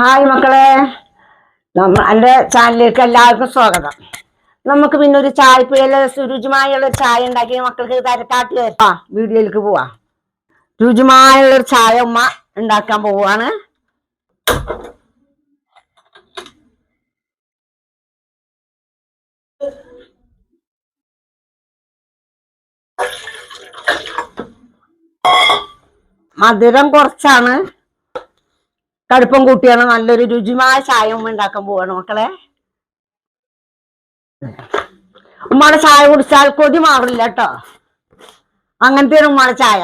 Hi മക്കളെ. നമ്മ എന്റെ ചാനലിലേക്ക് എല്ലാവർക്കും സ്വാഗതം. നമുക്ക് പിന്നെ ഒരു ചായപ്പുഴയിലെ രുചിമായുള്ള ഒരു ചായ ഉണ്ടാക്കി മക്കൾക്ക് തരക്കാട്ടി ആ വീഡിയോയിലേക്ക് പോവാ. രുചിമായുള്ള ഒരു ചായ ഉമ്മ ഉണ്ടാക്കാൻ പോവാണ് മധുരം കുറച്ചാണ്. കടുപ്പം കൂട്ടിയാണ് നല്ലൊരു രുചിമായ ചായ ഉമ്മ ഉണ്ടാക്കാൻ പോവാണ് മക്കളെ? ഉമ്മയുടെ ചായ കുടിച്ചാൽ കൊതി മാറില്ല കേട്ടോ അങ്ങനത്തെ ഉമ്മയുടെ ചായ.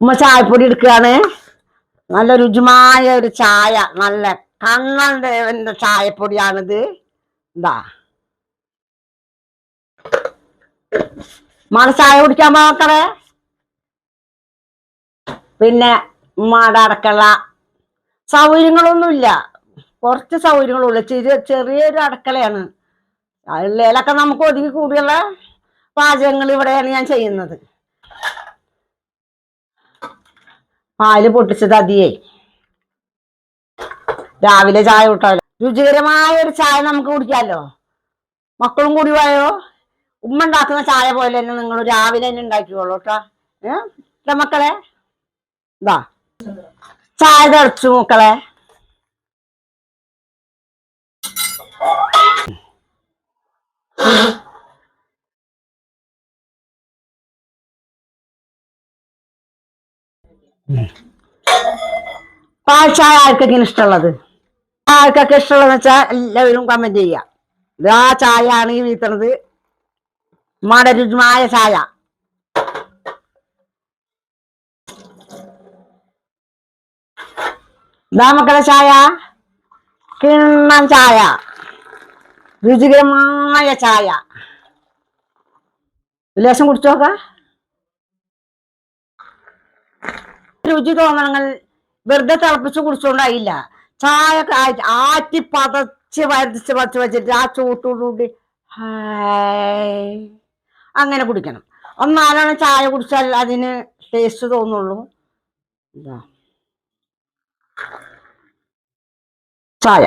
ഉമ്മ ചായപ്പൊടി എടുക്കുകയാണ്. നല്ല രുചിമായ ഒരു ചായ നല്ല കണ്ണൻ ദേവന്റെ ചായപ്പൊടിയാണിത്. എന്താ ഉമ്മയുടെ ചായ കുടിക്കാൻ പോക്കളെ പിന്നെ ഉമ്മയുടെ അടക്കള സൗകര്യങ്ങളൊന്നുമില്ല. കുറച്ച് സൗകര്യങ്ങളുള്ളൂ. ചെറിയ ചെറിയൊരു അടുക്കളയാണ്. അതിലൊക്കെ നമുക്ക് ഒതുങ്ങി കൂടിയുള്ള പാചകങ്ങൾ ഇവിടെയാണ് ഞാൻ ചെയ്യുന്നത്. പാൽ പൊട്ടിച്ചത് അതിയേ രാവിലെ ചായ കൂട്ടാലോ? രുചികരമായ ഒരു ചായ നമുക്ക് കുടിക്കാമല്ലോ മക്കളും കൂടി പോയോ? ഉമ്മ ഉണ്ടാക്കുന്ന ചായ പോലെ തന്നെ നിങ്ങൾ രാവിലെ തന്നെ ഉണ്ടാക്കിക്കോളൂ കേട്ടോ. ഏ? മക്കളെ? ഇതാ. ചായ തിളച്ചു മക്കളെ. പാൽ ചായ ആർക്കൊക്കെ ഇഷ്ടമുള്ളത്? ആർക്കൊക്കെ ഇഷ്ടമുള്ളതെന്ന് വെച്ചാൽ എല്ലാവരും കമന്റ് ചെയ്യാം ഇത് ആ ചായ ആണ് ഈ വീത്തണത്. മടരുചമായ ചായ. ഇതാ മക്കളെ ചായ? കിണ്ണം ചായ. രുചികരമായ ചായ. ലേശം കുടിച്ചു നോക്ക. രുചി തോന്നണങ്ങൾ വെറുതെ തിളപ്പിച്ച് കുടിച്ചോണ്ടായില്ല. ചായ ആറ്റി- പതച്ച് വരച്ച് പതച്ച് വെച്ചിട്ട് ആ ചൂട്ടോടുകൂടി അങ്ങനെ കുടിക്കണം. ഒന്നാലാണ് ചായ കുടിച്ചാൽ അതിന് ടേസ്റ്റ് തോന്നുള്ളൂ. ഇതാ. ചായ.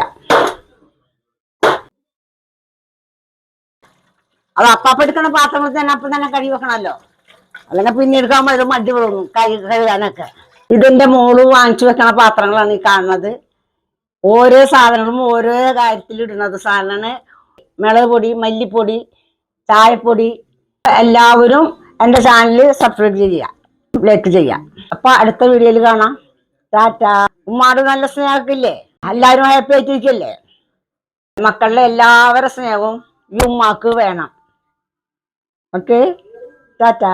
അത് അപ്പാപ്പ എടുക്കണ പാത്രങ്ങൾ തന്നെ അപ്പം തന്നെ കഴുകി വെക്കണമല്ലോ. അല്ലെങ്കിൽ പിന്നെ എടുക്കാൻ പോയത് മടി പോകും കൈ കഴുകാനൊക്കെ. ഇതിന്റെ മോൾ വാങ്ങിച്ചു വെക്കണ പാത്രങ്ങളാണ് ഈ കാണുന്നത്. ഓരോ സാധനങ്ങളും ഓരോ കാര്യത്തിൽ ഇടുന്നത്. സാധനമാണ് മിളക് പൊടി മല്ലിപ്പൊടി ചായപ്പൊടി. എല്ലാവരും എന്റെ ചാനൽ സബ്സ്ക്രൈബ് ചെയ്യുക ലൈക്ക് ചെയ്യാം അപ്പൊ അടുത്ത വീഡിയോയിൽ കാണാം. ടാറ്റ. ഉമ്മാട് നല്ല സ്നേഹമില്ലേ എല്ലാവരും ഹാപ്പി ആയിട്ടിരിക്കല്ലേ മക്കളുടെ എല്ലാവരുടെ സ്നേഹവും ഈ ഉമ്മാക്ക് വേണം. ഓക്കെ? ടാറ്റ.